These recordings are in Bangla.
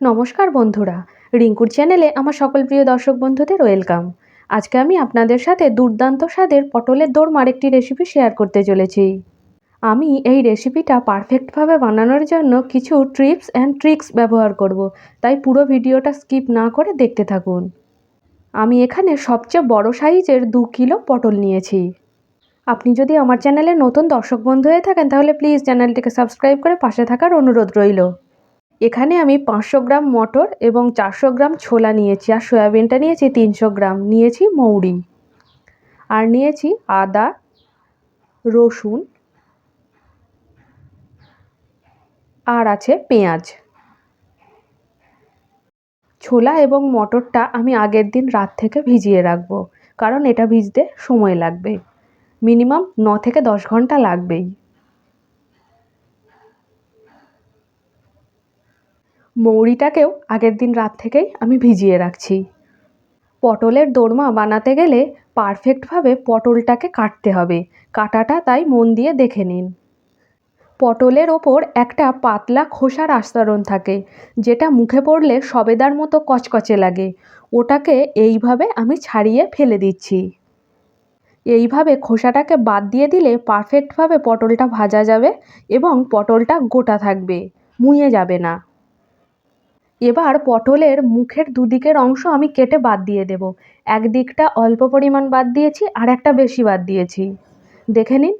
নমস্কার বন্ধুরা। রিঙ্কুর চ্যানেলে আমার সকল প্রিয় দর্শক বন্ধুদের ওয়েলকাম। আজকে আমি আপনাদের সাথে দুর্দান্ত স্বাদের পটলের দোরমার একটি রেসিপি শেয়ার করতে চলেছি। আমি এই রেসিপিটা পারফেক্টভাবে বানানোর জন্য কিছু ট্রিপস অ্যান্ড ট্রিক্স ব্যবহার করব, তাই পুরো ভিডিওটা স্কিপ না করে দেখতে থাকুন। আমি এখানে সবচেয়ে বড় সাইজের দু কিলো পটল নিয়েছি। আপনি যদি আমার চ্যানেলে নতুন দর্শক বন্ধু হয়ে থাকেন, তাহলে প্লিজ চ্যানেলটিকে সাবস্ক্রাইব করে পাশে থাকার অনুরোধ রইল। এখানে আমি পাঁচশো গ্রাম মটর এবং চারশো গ্রাম ছোলা নিয়েছি আর সয়াবিনটা নিয়েছি তিনশো গ্রাম। নিয়েছি মৌরি। আর নিয়েছি আদা, রসুন আর আছে পেঁয়াজ। ছোলা এবং মটরটা আমি আগের দিন রাত থেকে ভিজিয়ে রাখব, কারণ এটা ভিজতে সময় লাগবে। মিনিমাম ন থেকে দশ ঘণ্টা লাগবেই। মৌরিটাকেও আগের দিন রাত থেকেই আমি ভিজিয়ে রাখছি। পটলের দোরমা বানাতে গেলে পারফেক্টভাবে পটলটাকে কাটতে হবে। কাটাটা তাই মন দিয়ে দেখে নিন। পটলের ওপর একটা পাতলা খোসার আস্তরণ থাকে, যেটা মুখে পড়লে সবেদার মতো কচকচে লাগে। ওটাকে এইভাবে আমি ছাড়িয়ে ফেলে দিচ্ছি। এইভাবে খোসাটাকে বাদ দিয়ে দিলে পারফেক্টভাবে পটলটা ভাজা যাবে এবং পটলটা গোটা থাকবে, মুয়ে যাবে না। এবার পটলের মুখের দুদিকের অংশ আমি কেটে বাদ দিয়ে দেব। এক দিকটা অল্প পরিমাণ বাদ দিয়েছি আর একটা বেশি বাদ দিয়েছি। দেখে নিন,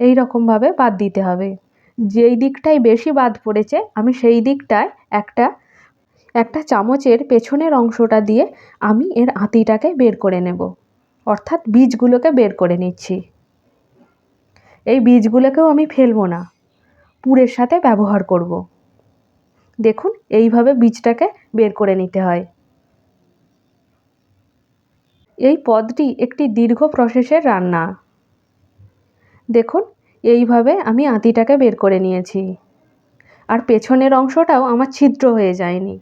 এই রকমভাবে বাদ দিতে হবে। যেই দিকটাই বেশি বাদ পড়েছে, আমি সেই দিকটায় একটা একটা চামচের পেছনের অংশটা দিয়ে আমি এর আঁতিটাকে বের করে নেব। অর্থাৎ বীজগুলোকে বের করে নিচ্ছি। এই বীজগুলোকেও আমি ফেলব না। পুরের সাথে ব্যবহার করব। দেখুন, এইভাবে বীজটাকে বের করে নিতে হয়। এই পদটি একটি দীর্ঘ প্রসেসের রান্না। দেখুন, এইভাবে আমি আঁতিটাকে বের করে নিয়েছি। আর পেছনের অংশটাও আমার ছিদ্র হয়ে যায়নি।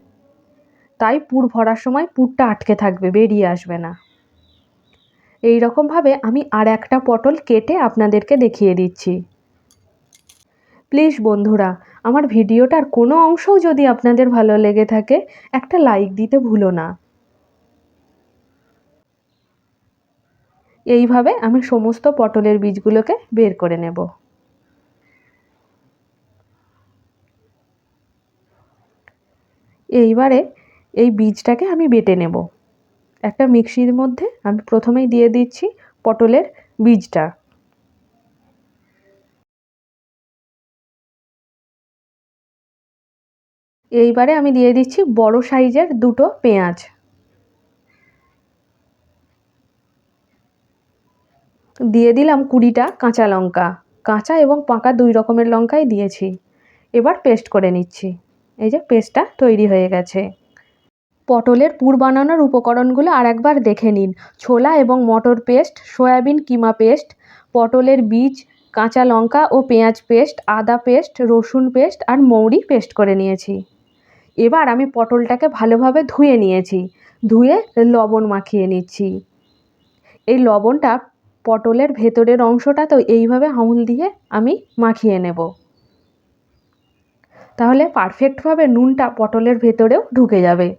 তাই পুর ভরার সময় পুরটা আটকে থাকবে, বেরিয়ে আসবে না। এই রকমভাবে আমি আর একটা পটল কেটে আপনাদেরকে দেখিয়ে দিচ্ছি। প্লিজ বন্ধুরা, আমার ভিডিওটার কোনো অংশও যদি আপনাদের ভালো লেগে থাকে, একটা লাইক দিতে ভুলো না। এইভাবে আমি সমস্ত পটলের বীজগুলোকে বের করে নেব। এইবারে এই বীজটাকে আমি বেটে নেব। একটা মিক্সির মধ্যে আমি প্রথমেই দিয়ে দিচ্ছি পটলের বীজটা। এইবারে আমি দিয়ে দিচ্ছি বড় সাইজের দুটো পেঁয়াজ। দিয়ে দিলাম কুড়িটা কাঁচা লঙ্কা। কাঁচা এবং পাকা দুই রকমের লঙ্কাই দিয়েছি। এবার পেস্ট করে নিচ্ছি। এই যে পেস্টটা তৈরি হয়ে গেছে। পটলের পুর বানানোর উপকরণগুলো আর একবার দেখে নিন। ছোলা এবং মটর পেস্ট, সয়াবিন কিমা পেস্ট, পটলের বীজ, কাঁচা লঙ্কা ও পেঁয়াজ পেস্ট, আদা পেস্ট, রসুন পেস্ট আর মৌরি পেস্ট করে নিয়েছি। এবার আমি পটলটাকে ভালোভাবে ধুয়ে নিয়েছি। ধুয়ে লবণ মাখিয়ে নিচ্ছি। এই লবণটা পটলের ভেতরের অংশটা তো এইভাবে আঙুল দিয়ে আমি মাখিয়ে নেব। তাহলে পারফেক্টভাবে নুনটা পটলের ভেতরেও ঢুকে যাবে।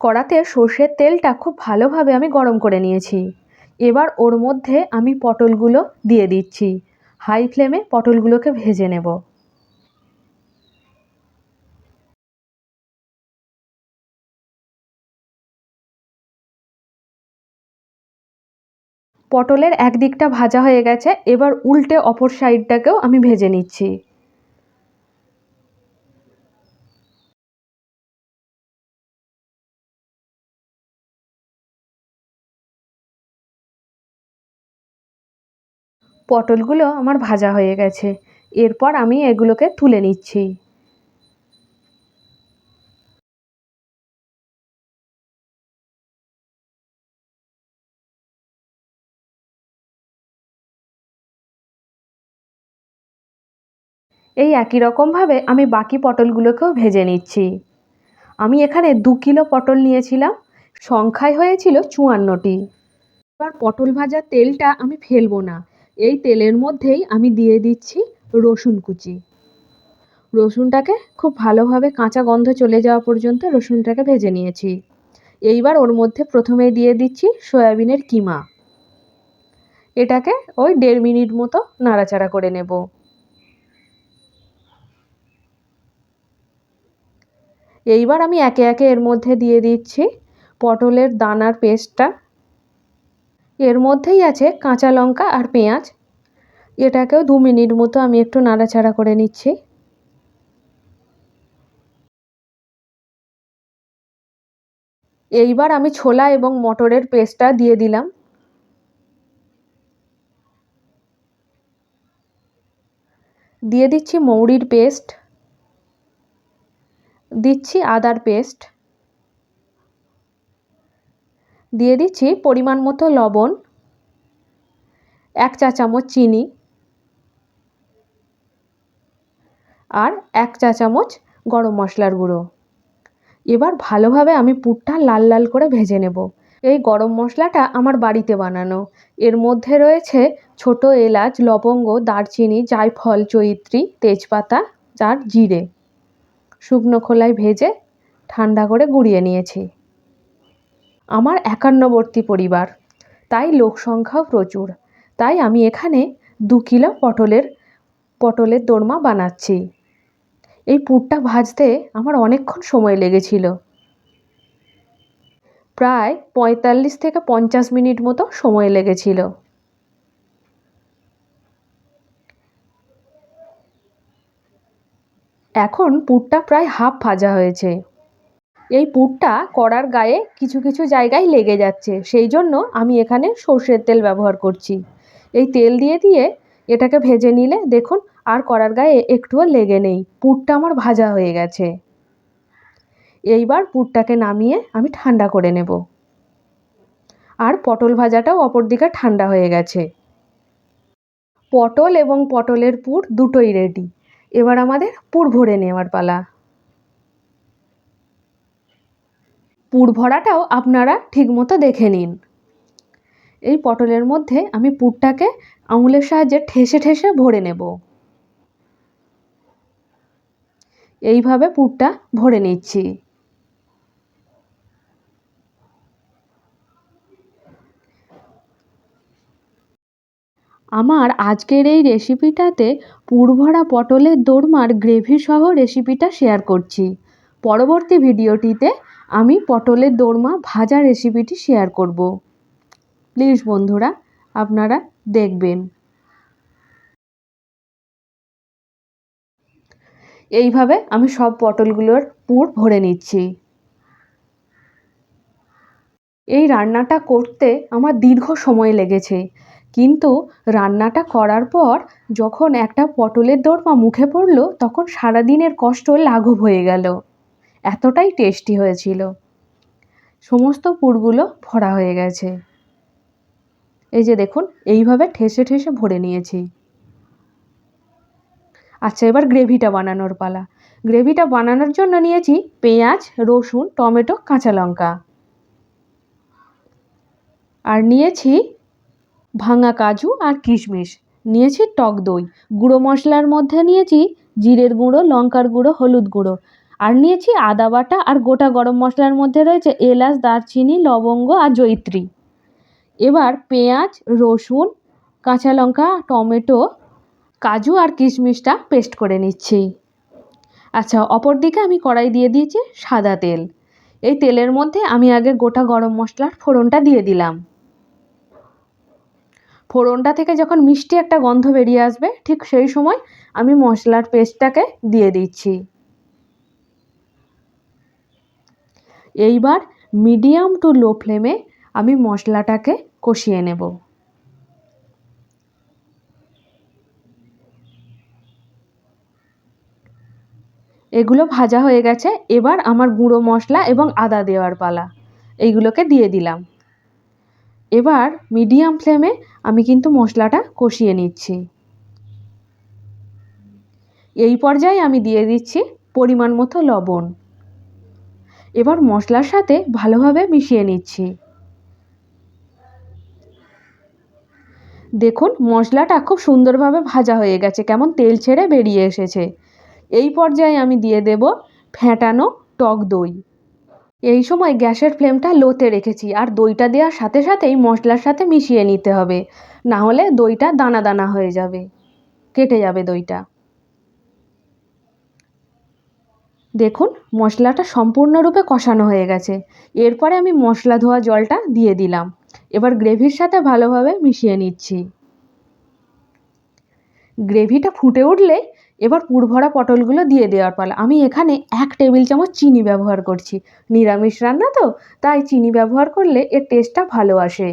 কড়াতে সর্ষের তেলটা খুব ভালোভাবে আমি গরম করে নিয়েছি। এবার ওর মধ্যে আমি পটলগুলো দিয়ে দিচ্ছি। হাই ফ্লেমে পটলগুলোকে ভেজে নেব। পটলের এক দিকটা ভাজা হয়ে গেছে, এবার উল্টে অপর সাইডটাকেও আমি ভেজে নিচ্ছি। পটলগুলো আমার ভাজা হয়ে গেছে, এরপর আমি এগুলোকে তুলে নিচ্ছি। এই একই রকমভাবে আমি বাকি পটলগুলোকেও ভেজে নিচ্ছি। আমি এখানে দু কিলো পটল নিয়েছিলাম, সংখ্যায় হয়েছিল চুয়ান্নটি। এবার পটল ভাজার তেলটা আমি ফেলব না, এই তেলের মধ্যেই আমি দিয়ে দিচ্ছি রসুন কুচি। রসুনটাকে খুব ভালোভাবে কাঁচা গন্ধ চলে যাওয়া পর্যন্ত রসুনটাকে ভেজে নিয়েছি। এইবার ওর মধ্যে প্রথমে দিয়ে দিচ্ছি সয়াবিনের কিমা। এটাকে ওই দেড় মিনিট মতো নাড়াচাড়া করে নেব। এইবার আমি একে একে এর মধ্যে দিয়ে দিচ্ছি পটলের দানার পেস্টটা। এর মধ্যেই আছে কাঁচা লঙ্কা আর পেঁয়াজ। এটাকেও দু মিনিট মতো আমি একটু নাড়াচাড়া করে নিচ্ছি। এইবার আমি ছোলা এবং মটরের পেস্টটা দিয়ে দিলাম। দিয়ে দিচ্ছি মৌরির পেস্ট। দিচ্ছি আদার পেস্ট। দিয়ে দিচ্ছি পরিমাণ মতো লবণ, এক চা চামচ চিনি আর এক চা চামচ গরম মশলার গুঁড়ো। এবার ভালোভাবে আমি পুরটা লাল লাল করে ভেজে নেব। এই গরম মশলাটা আমার বাড়িতে বানানো। এর মধ্যে রয়েছে ছোট এলাচ, লবঙ্গ, দারচিনি, জায়ফল, চৈত্রী, তেজপাতা আর জিরে। শুকনো খোলায় ভেজে ঠান্ডা করে গুঁড়িয়ে নিয়েছি। আমার একান্নবর্তী পরিবার, তাই লোক সংখ্যাও প্রচুর। তাই আমি এখানে দু কিলো পটলের পটলের দোরমা বানাচ্ছি। এই পুরটা ভাজতে আমার অনেকক্ষণ সময় লেগেছিল। প্রায় পঁয়তাল্লিশ থেকে পঞ্চাশ মিনিট মতো সময় লেগেছিল। এখন পুরটা প্রায় হাফ ভাজা হয়েছে। এই পুরটা কড়ার গায়ে কিছু কিছু জায়গায় লেগে যাচ্ছে, সেই জন্য আমি এখানে সর্ষের তেল ব্যবহার করছি। এই তেল দিয়ে দিয়ে এটাকে ভেজে নিলে দেখুন আর কড়ার গায়ে একটুও লেগে নেই, পুরটা আমার ভাজা হয়ে গেছে। এইবার পুরটাকে নামিয়ে আমি ঠান্ডা করে নেব। আর পটল ভাজাটাও অপর দিকে ঠান্ডা হয়ে গেছে। পটল এবং পটলের পুর দুটোই রেডি এবার আমাদের পুর ভরে নেওয়ার পালা। পুর ভরাটাও আপনারা ঠিকমতো দেখে নিন। এই পটলের মধ্যে আমি পুরটাকে আঙুলের সাহায্যে ঠেসে ঠেসে ভরে নেব। এইভাবে পুরটা ভরে নিচ্ছি। আমার আজকের এই রেসিপিটাতে পুরভরা পটলের দোরমার গ্রেভি সহ রেসিপিটা শেয়ার করছি। পরবর্তী ভিডিওটিতে আমি পটলের দোরমা ভাজা রেসিপিটি শেয়ার করব। প্লিজ বন্ধুরা, আপনারা দেখবেন। এইভাবে আমি সব পটলগুলোর পুর ভরে নিচ্ছি। এই রান্নাটা করতে আমার দীর্ঘ সময় লেগেছে। কিন্তু রান্নাটা করার পর যখন একটা পটলের দোরমা মুখে পড়ল, তখন সারাদিনের কষ্ট লাঘব হয়ে গেল। এতটাই টেস্টি হয়েছিল। সমস্ত পুরগুলো ভরা হয়ে গেছে। এই যে দেখুন, এইভাবে ঠেসে ঠেসে ভরে নিয়েছি। আচ্ছা এবার গ্রেভিটা বানানোর পালা। গ্রেভিটা বানানোর জন্য নিয়েছি পেঁয়াজ, রসুন, টমেটো, কাঁচা লঙ্কা। আর নিয়েছি ভাঙা কাজু আর কিশমিশ। নিয়েছি টক দই। গুঁড়ো মশলার মধ্যে নিয়েছি জিরের গুঁড়ো, লঙ্কার গুঁড়ো, হলুদ গুঁড়ো। আর নিয়েছি আদা বাটা আর গোটা গরম মশলার মধ্যে রয়েছে এলাচ, দারচিনি, লবঙ্গ আর জয়িত্রী। এবার পেঁয়াজ, রসুন, কাঁচা লঙ্কা, টমেটো, কাজু আর কিশমিশটা পেস্ট করে নিচ্ছি। আচ্ছা অপর দিকে আমি কড়াই দিয়ে দিয়েছি সাদা তেল। এই তেলের মধ্যে আমি আগে গোটা গরম মশলার ফোড়নটা দিয়ে দিলাম। ফোড়নটা থেকে যখন মিষ্টি একটা গন্ধ বেরিয়ে আসবে, ঠিক সেই সময় আমি মশলার পেস্টটাকে দিয়ে দিচ্ছি। এইবার মিডিয়াম টু লো ফ্লেমে আমি মশলাটাকে কষিয়ে নেব। এগুলো ভাজা হয়ে গেছে, এবার আমার গুঁড়ো মশলা এবং আদা দেওয়ার পালা, এইগুলোকে দিয়ে দিলাম। এবার মিডিয়াম ফ্লেমে আমি কিন্তু মশলাটা কষিয়ে নিচ্ছি। এই পর্যায়ে আমি দিয়ে দিচ্ছি পরিমাণ মতো লবণ। এবার মশলার সাথে ভালোভাবে মিশিয়ে নিচ্ছি। দেখুন, মশলাটা খুব সুন্দরভাবে ভাজা হয়ে গেছে, কেমন তেল ছেড়ে বেরিয়ে এসেছে। এই পর্যায়ে আমি দিয়ে দেব ফ্যাটানো টক দই। এই সময় গ্যাসের ফ্লেমটা লোতে রেখেছি আর দইটা দেওয়ার সাথে সাথেই মশলার সাথে মিশিয়ে নিতে হবে। না হলে দইটা দানা দানা হয়ে যাবে। কেটে যাবে দইটা। দেখুন, মশলাটা সম্পূর্ণরূপে কষানো হয়ে গেছে। এরপরে আমি মশলা ধোয়া জলটা দিয়ে দিলাম। এবার গ্রেভির সাথে ভালোভাবে মিশিয়ে নিচ্ছি। গ্রেভিটা ফুটে উঠলে এবার পুরভরা পটলগুলো দিয়ে দেওয়ার পালা। আমি এখানে এক টেবিল চামচ চিনি ব্যবহার করছি। নিরামিষ রান্না তো, তাই চিনি ব্যবহার করলে এর টেস্টটা ভালো আসে।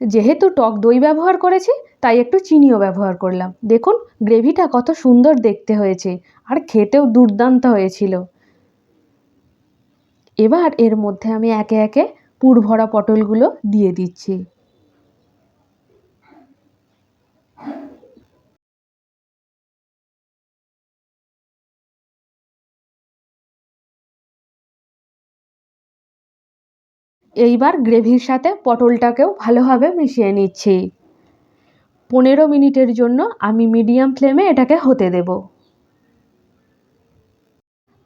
যেহেতু টক দই ব্যবহার করেছি, তাই একটু চিনিও ব্যবহার করলাম। দেখুন, গ্রেভিটা কত সুন্দর দেখতে হয়েছে, আর খেতেও দুর্দান্ত হয়েছিল। এবার এর মধ্যে আমি একে একে পুরভরা পটলগুলো দিয়ে দিচ্ছি। এইবার গ্রেভির সাথে পটলটাকেও ভালোভাবে মিশিয়ে নিচ্ছি। পনেরো মিনিটের জন্য আমি মিডিয়াম ফ্লেমে এটাকে হতে দেব।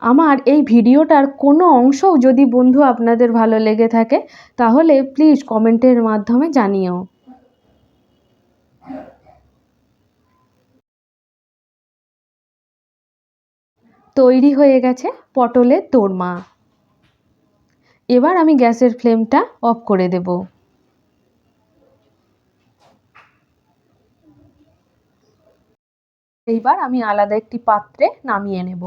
আমার এই ভিডিওটার কোনো অংশও যদি বন্ধু আপনাদের ভালো লেগে থাকে, তাহলে প্লিজ কমেন্টের মাধ্যমে জানিও। তৈরি হয়ে গেছে পটলের দোরমা। এবার আমি গ্যাসের ফ্লেমটা অফ করে দেব। এইবার আমি আলাদা একটি পাত্রে নামিয়ে নেব।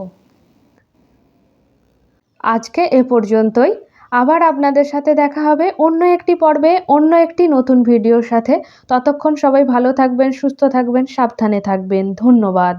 আজকে এ পর্যন্তই। আবার আপনাদের সাথে দেখা হবে অন্য একটি পর্বে, অন্য একটি নতুন ভিডিওর সাথে। ততক্ষণ সবাই ভালো থাকবেন, সুস্থ থাকবেন, সাবধানে থাকবেন। ধন্যবাদ।